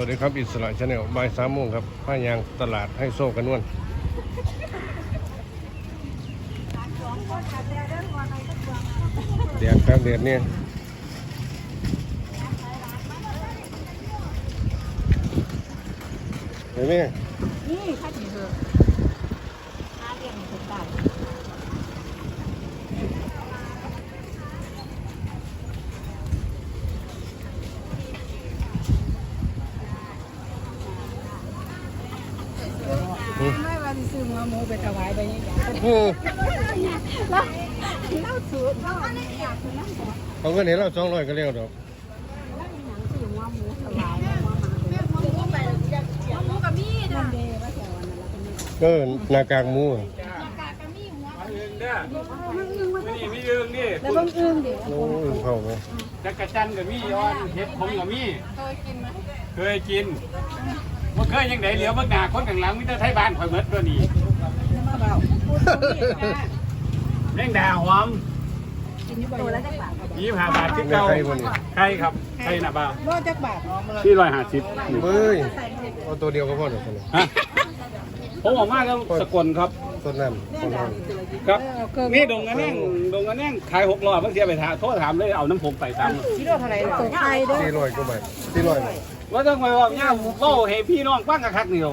วัสดีครับ อิสระชาแนลบ่ายสามโมงครับผ้ายางตลาดให้โซ่กันนวลเดียดครับเดียดเนี่ยเห็นไหมนี่ถ้าถึงเถอะหาเรียนถึงได้ ว่าสิซื้อหัวหมูไปถวายไปยังไงอืมแล้วเล่าสูตรเล่าอยากคือนั่งบอกเอาเงินเห็นเราสองร้อยก็เร็วดอกแล้วมีหนังซื้อหัวหมูถวายแล้วมามาหัวหมูไปอยากเขียนหมูกับมีดนั่นเด้ว่าแต่วันนั้นแล้วก็มีก็หนากากหมูอะอึงเด้อไม่นี่มีอึงนี่แล้วเบิ่งอึ้งดิโอ้ยเข้าไปจักรจันทร์กับมีย้อนเห็ดผมกับมีเคยกินไหมเคยกินว่าเคยยังไงเหลียวเมื่อหน้าคนข้างหลังมิตรไทยบ้านคอยเมดตัวนี้มา เบาพูดตรงนี้ค่ะแมงดาหอมกินอยู่ตัวละจักบาทยี่ห้าบาทที่แม่เก่าใครบนนี่ใครครับใครนะบ้าวรอจักบาทที่ร้อยห้าสิบเบ้ยเอาตัวเดียวก็พอดอกคนนี้ฮะผมออกมาแล้วสกลครับต้นน้ำต้นน้ำครับนี่ดงกระแน่งดงกระแน่งขายหกร้อยบางทีไปถามโทษถามเลยเอาน้ำผมไปตามกิโลเท่าไหร่ตัวไทยเด้อสี่ร้อยก็บาทสี่ร้อยบาทว่าต้องไปว่าเนี่ยเล่าให้พี่น้องฟังกะคักเดียว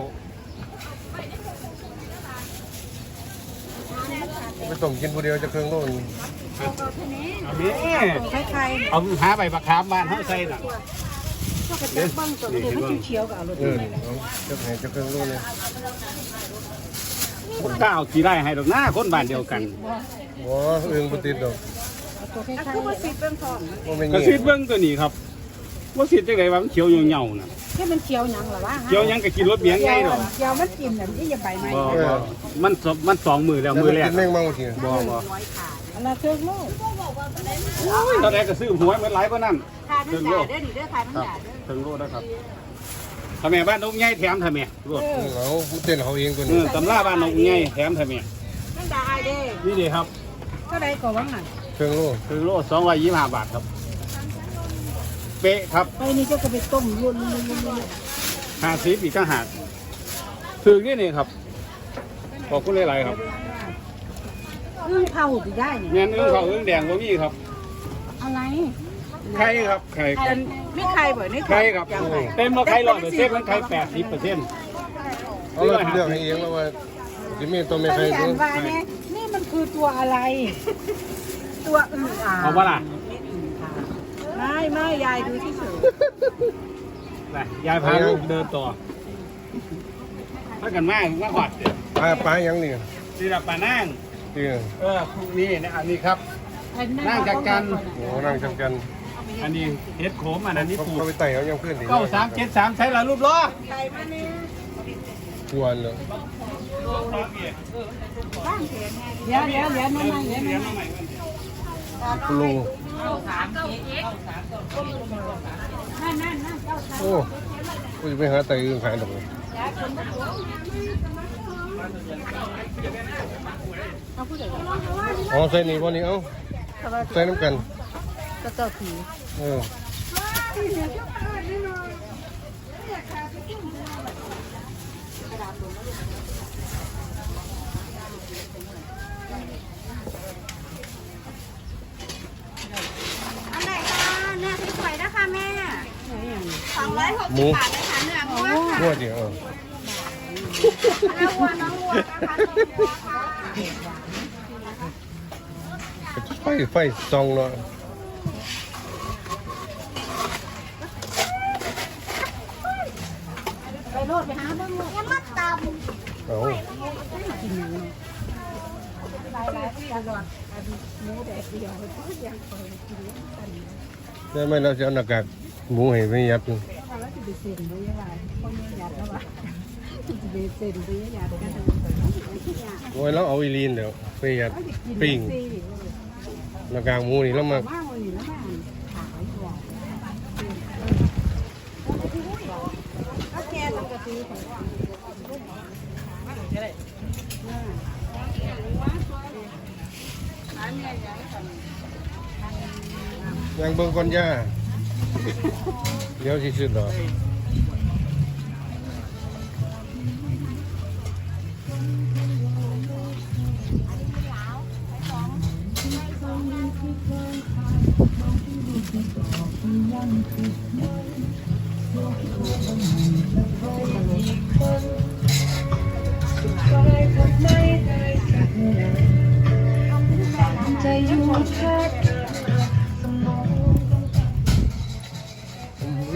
ไปต้มกินผู้เดียวจะเครื่องโลนเอานี้ตัวไทยเอาหาใบบักขามบ้านเขาใส่น่ะๆพวกกระจับบ้างตัวเดียวมันเขียวๆกับเอารถเออเอาจะให้จะเครื่องโลนเลยผมกล้าเอากี่ไร่ให้ดอกหน้าคนบ้านเดียวกันว้าเอื้องบุติดดอกตัวไทยๆคือว่าสิเป็นทองว่าไม่กระเงี้ซิยบเบิ้งตัวนี้ครับ ว่าสิจังไดว่ามันเขียวเหหี่ยวๆน่ะแค่มันเขียวหยังหรอวะเขียวหยังก็กินรถเมียงไงดอกเขียวมันกินแบบนี้อย่าไปไหมบ่บ่มันสมันสองมือแล้วแล้วมืมัอนแรกิกนแมงเมาทีบ่บ่อันละเทือกโลกตอนแรกก็ซื้อหวยเหมือนหลายกว่านั้นทานมันด่าเด้อนี่เด้อทานมันครับด่าเด้อถึงโลดนะครับทำไมบ้านนกใหญ่แถมทำไมรถเอาเต้นเขาเองคนเอนี้อตำราบ้านนกใหญ่แถมทำไมมันด่าไอ้เด้อนี่ดีครับเท่าไรก็ว่างน่ะเครื่องโลถึงโลสองร้อยยี่สิบห้าบาทครับเป๊ะครับไปนี่เจ้าก็ไปต้มรุ่นรุ่นรุ่นรุ่นห้าสิบอีกข้างหากถึงนี่นี่ครับขอบคุณหลายๆครับอึ้งเผาสิได้นี่เงี้ยอึ้งเขาอึ้งแดงบ่มีครับ อะไรไข่ครับไข่ครับไม่ใครบ่นี่ไข่ครับเต็มมาไข่ร้อยเปอร์เซ็นต์มันไข่แปดสิบเปอร์เซ็นต์เอาเราเลือกให้เองแล้วว่าจะมีตัวไม่ใครแต่ดูว่าเนี่ยนี่มันคือตัวอะไร ตัวอึ่งอ่างเอาปะล่ะ ไม่ไม่ยายดูที่สุดไปยายพาลูกเดินต่อถ้ากันมากมาหอดเดี๋ยวปลาปลายังนี่นี่ละปลานั่งที่เออพวกนี้เนี่ยอันนี้ครับ นั่งจากกัน โอ้นั่งจำกันอันนี้เฮ็ดโขมอันนั้นนี่เขาปลูกเขาไปไต่เขายังเพื่อนดีเก้าสามเจ็ดสามใช้ละรูปล้อชวนเลยเดี๋ยวเดี๋ยวเดี๋ยวนั่นนั่นเดี๋ยวนั่นปลู นั่นนั่นนั่นเจ้าโอ้กูจะไปหาไต่อื่นขายดอกเลยเขาพูดอะไรอ๋อใส่นี่บ่นี่เอ้าใส่น้ำกันก็เจ้าผีเออ อันไหนคะเนื้อสวยๆนะคะแม่สอง ร้อยหกหสิมูบบาทนะคะเนื้อวัวค่ะวัวเดียวเออเนื้อวัวน้องวัวนะคะไฟไฟซองเนาะไปโลดไปหาเบ้างโลดยังมาตเอากินหยังเนาะหลายหลายที่ตลอดอันหมูแดดเดียวทุกอย่างคอยกินกันได้ไหมเราจะเไม่ยัดอยู่ถ้าเราจไปเซ็นด้วยยังไงคนยังอยากแล้ววะจะไปเซ็นด้วยยังไงกันโอ้ยเราเอาอีลีนเดี๋ยวไปยัดปิ้งหน้ากากหมูนี่แล้วมาแกทำกะทิของยังเบิ่งก่อนย่า เดี๋ยวที่สุดหรอ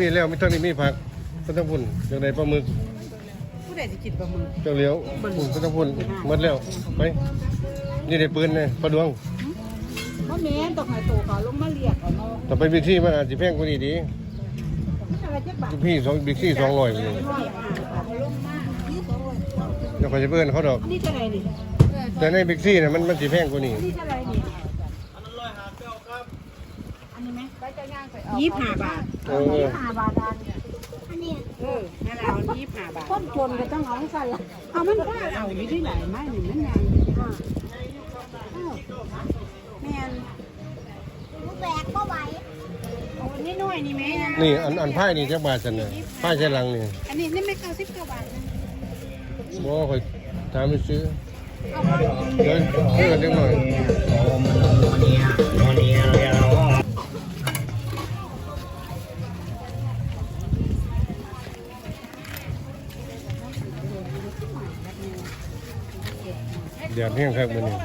มีแล้วไม่ต้องนี่มีผักก็ต้องพุ่นจังไดปลาหมึกผู้ใดจะกินปลาหมึกเจ้าเหลียวพุ่นก็ต้องพุ่นหมดแล้วไปนี่ได้ปืนเลยปลาดวงเพราะแม่นตกหายโตเขาลงมาเรียกเอาเนาะต่อไปบิ๊กซี่มันอาจจะแพงกว่านี้ดีอะไรจักบาทพี่สองบิ๊กซี่สองร้อยเลยร้อยบาทเอาลงมานี่สองร้อยเดี๋ยวเขาจะเบิ้นเขาดอกอันนี้เท่าไหร่ดิแต่ในบิ๊กซี่เนี่ยมันมันสิแพงกว่านี้อันนี้เท่าไหร่ดิอั นนี้ไหมยี่สิบห้าบาทเออยี่สิบห้าบาทอันนี้เออนั่นแหละเอายี่สิบห้าบาทคนจนก็ต้องเอาใส่ละเอามันว่าเอาอยู่ที่ไหนไม่หนึ่งมันยังอ่าอ้าวแม่นแบกก็ไหวเอาอันนี้หน่อยนี่แม่นี่อันอันไพ่นี่จักบาทสันน่ะไพ่ใช่หลังนี่อันนี้นี่ไม่เก้าสิบเก้าบาทนะบ่ค่อยถามไปซื้อเดี๋ยวเพื่อนจังหน่อย เดี๋ยวเพียงครับมื้อนี้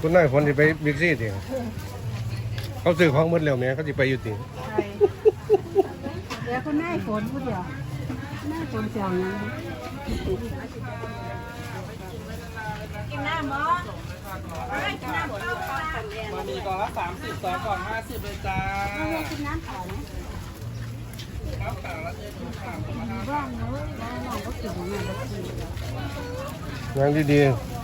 คุณนายฝนสิไปบิ๊กซี่ติเขาซื้อของหมดแล้วแหม่เขาสิไปอยู่ติเดี๋ยวคนหน้าฝนผู้เดียวหน้าฝนเสียวนะกินน้ำบ่กินน้ำบ่เข้าเข้ากันเลยมามีกล่องละสามสิบสองกล่องห้าสิบเลยจ้ากินน้ำเปล่าไหม งเนอะว่านของมันก็กินงานดีๆ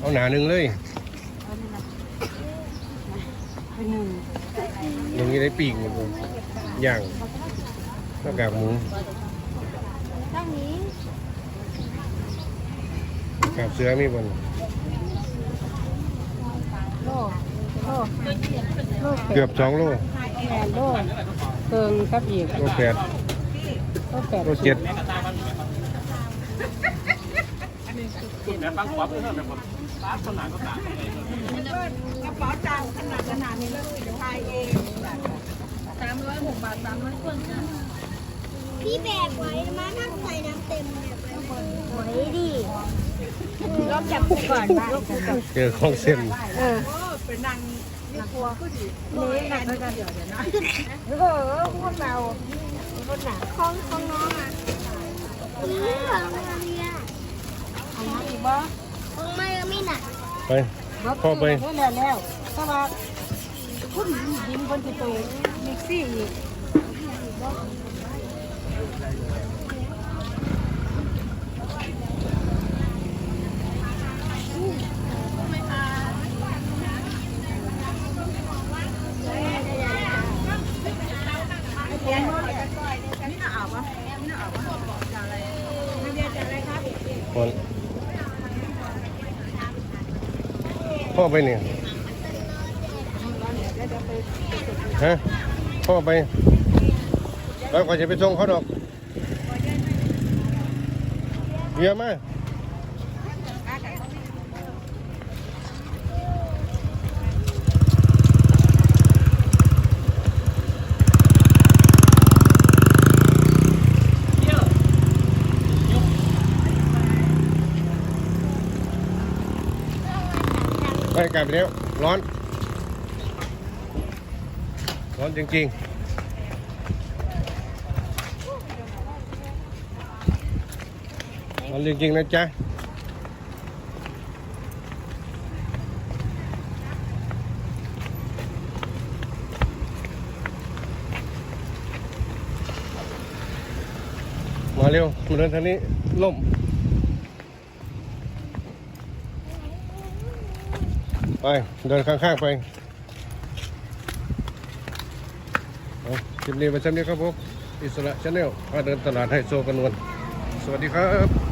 เอาหนาหนึ่งเลย เป็นหนึ่ง ตรงนี้ได้ปีกมันย่างหน้ากากหมูตั้งนี้กากเสือมีบนโลโลโลเกือบสองโลแปดโลเติงครับอีกโลแปดโลแปดโลเจ็ดแบบบางขวบเพื่อนแบบผม ร้านคนหนาก็ตางกระเป๋าตังค์ขนาดขนาดนี้แล้วทายเองสามร้อยหกบาทสามร้อยคนพี่แบกไว้มานั่งใส่น้ำเต็มแบบไว้ดิลองจับก่อนบ้างเจอของเส้นเออเป็นนางนี่กลัวก็ดีนี่หนักเหมือนกันเดี๋ยวเดี๋ยวนะเออพวกเราพวกหนักของของน้องอะนี่ของมาเรียเอามาอีกบ่ ของไม่ไม่หนักไป พ่อไปแล้วแล้วถ้าว่าคุณยิ้มคนที่ไปมิกซี่อีก พ่อไปเนี่ยฮะพ่อไปแล้วก็จะไปส่งเขาดอกเยอะมาก ไปกลับไปแล้วร้อน ร้อนจริงๆร้อนจริงๆนะจ๊ะ มาเร็วมาเดินทางนี้ล่ม ไปเดินข้างๆไปเอาคลิปนี้ไปชั้นนี้ครับผมอิสระชาแนลพาเดินตลาดให้โซกันวนสวัสดีครับ